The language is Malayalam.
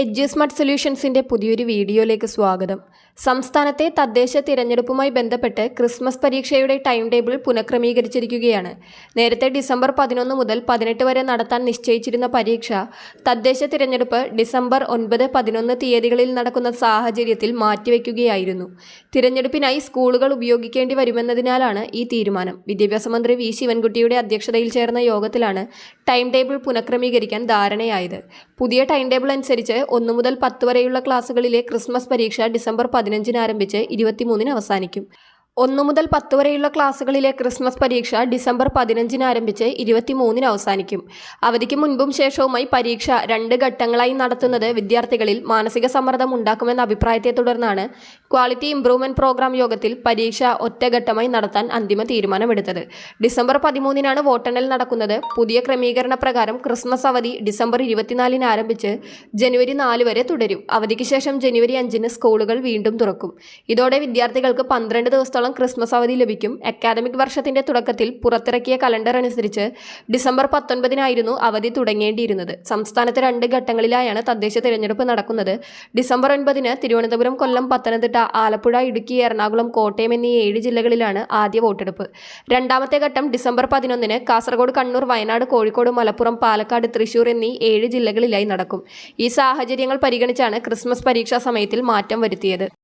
എഡ്യൂസ്മart സൊല്യൂഷൻസിന്റെ പുതിയൊരു വീഡിയോയിലേക്ക് സ്വാഗതം. സംസ്ഥാനത്തെ തദ്ദേശ തിരഞ്ഞെടുപ്പുമായി ബന്ധപ്പെട്ട് ക്രിസ്മസ് പരീക്ഷയുടെ ടൈം ടേബിൾ പുനഃക്രമീകരിച്ചിരിക്കുകയാണ്. നേരത്തെ ഡിസംബർ പതിനൊന്ന് മുതൽ പതിനെട്ട് വരെ നടത്താൻ നിശ്ചയിച്ചിരുന്ന പരീക്ഷ തദ്ദേശ തിരഞ്ഞെടുപ്പ് ഡിസംബർ ഒൻപത് പതിനൊന്ന് തീയതികളിൽ നടക്കുന്ന സാഹചര്യത്തിൽ മാറ്റിവെക്കുകയായിരുന്നു. തിരഞ്ഞെടുപ്പിനായി സ്കൂളുകൾ ഉപയോഗിക്കേണ്ടി വരുമെന്നതിനാലാണ് ഈ തീരുമാനം. വിദ്യാഭ്യാസ മന്ത്രി വി ശിവൻകുട്ടിയുടെ അധ്യക്ഷതയിൽ ചേർന്ന യോഗത്തിലാണ് ടൈം ടേബിൾ പുനഃക്രമീകരിക്കാൻ ധാരണയായത്. പുതിയ ടൈം ടേബിൾ അനുസരിച്ച് ഒന്ന് മുതൽ പത്ത് വരെയുള്ള ക്ലാസ്സുകളിലെ ക്രിസ്മസ് പരീക്ഷ ഡിസംബർ പതിനഞ്ചിന് ആരംഭിച്ച് ഇരുപത്തിമൂന്നിന് അവസാനിക്കും. ഒന്ന് മുതൽ പത്ത് വരെയുള്ള ക്ലാസ്സുകളിലെ ക്രിസ്മസ് പരീക്ഷ ഡിസംബർ പതിനഞ്ചിന് ആരംഭിച്ച് ഇരുപത്തിമൂന്നിന് അവസാനിക്കും. അവധിക്ക് മുൻപും ശേഷവുമായി പരീക്ഷ രണ്ട് ഘട്ടങ്ങളായി നടത്തുന്നത് വിദ്യാർത്ഥികളിൽ മാനസിക സമ്മർദ്ദം ഉണ്ടാക്കുമെന്ന അഭിപ്രായത്തെ തുടർന്നാണ് ക്വാളിറ്റി ഇംപ്രൂവ്മെന്റ് പ്രോഗ്രാം യോഗത്തിൽ പരീക്ഷ ഒറ്റഘട്ടമായി നടത്താൻ അന്തിമ തീരുമാനമെടുത്തത്. ഡിസംബർ പതിമൂന്നിനാണ് വോട്ടെണ്ണൽ നടക്കുന്നത്. പുതിയ ക്രമീകരണ പ്രകാരം ക്രിസ്മസ് അവധി ഡിസംബർ ഇരുപത്തിനാലിന് ആരംഭിച്ച് ജനുവരി നാല് വരെ തുടരും. അവധിക്ക് ശേഷം ജനുവരി അഞ്ചിന് സ്കൂളുകൾ വീണ്ടും തുറക്കും. ഇതോടെ വിദ്യാർത്ഥികൾക്ക് പന്ത്രണ്ട് ദിവസത്തോളം ക്രിസ്മസ് അവധി ലഭിക്കും. അക്കാദമിക് വർഷത്തിന്റെ തുടക്കത്തിൽ പുറത്തിറക്കിയ കലണ്ടർ അനുസരിച്ച് ഡിസംബർ പത്തൊൻപതിനായിരുന്നു അവധി തുടങ്ങേണ്ടിയിരുന്നത്. സംസ്ഥാനത്ത് രണ്ട് ഘട്ടങ്ങളിലായാണ് തദ്ദേശ തിരഞ്ഞെടുപ്പ് നടക്കുന്നത്. ഡിസംബർ ഒൻപതിന് തിരുവനന്തപുരം കൊല്ലം പത്തനംതിട്ട ആലപ്പുഴ ഇടുക്കി എറണാകുളം കോട്ടയം എന്നീ ഏഴ് ജില്ലകളിലാണ് ആദ്യ വോട്ടെടുപ്പ്. രണ്ടാമത്തെ ഘട്ടം ഡിസംബർ പതിനൊന്നിന് കാസർഗോഡ് കണ്ണൂർ വയനാട് കോഴിക്കോട് മലപ്പുറം പാലക്കാട് തൃശൂർ എന്നീ ഏഴ് ജില്ലകളിലായി നടക്കും. ഈ സാഹചര്യങ്ങൾ പരിഗണിച്ചാണ് ക്രിസ്മസ് പരീക്ഷാ സമയത്തിൽ മാറ്റം വരുത്തിയത്.